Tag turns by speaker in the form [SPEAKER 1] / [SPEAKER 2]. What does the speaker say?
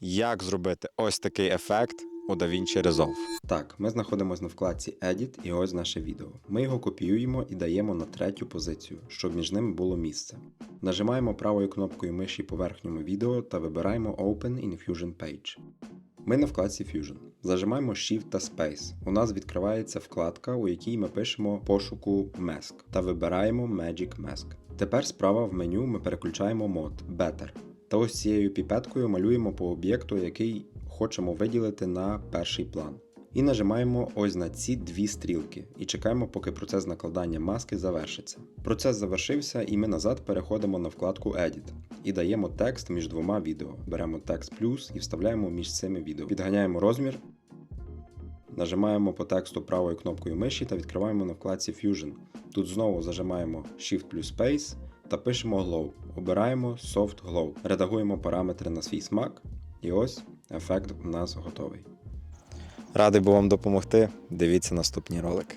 [SPEAKER 1] як зробити ось такий ефект у DaVinci Resolve.
[SPEAKER 2] Так, ми знаходимося на вкладці Edit і ось наше відео. Ми його копіюємо і даємо на третю позицію, щоб між ними було місце. Нажимаємо правою кнопкою миші по верхньому відео та вибираємо Open in Fusion Page. Ми на вкладці Fusion. Зажимаємо Shift та Space. У нас відкривається вкладка, у якій ми пишемо пошуку Mask та вибираємо Magic Mask. Тепер справа в меню ми переключаємо мод Better. Та ось цією піпеткою малюємо по об'єкту, який хочемо виділити на перший план. І нажимаємо ось на ці дві стрілки і чекаємо, поки процес накладання маски завершиться. Процес завершився, і ми назад переходимо на вкладку Edit і даємо текст між двома відео. Беремо текст плюс і вставляємо між цими відео. Підганяємо розмір, нажимаємо по тексту правою кнопкою миші та відкриваємо на вкладці Fusion. Тут знову зажимаємо Shift плюс Space та пишемо Glow. Обираємо Soft Glow. Редагуємо параметри на свій смак. І ось ефект у нас готовий.
[SPEAKER 1] Радий був вам допомогти. Дивіться наступні ролики.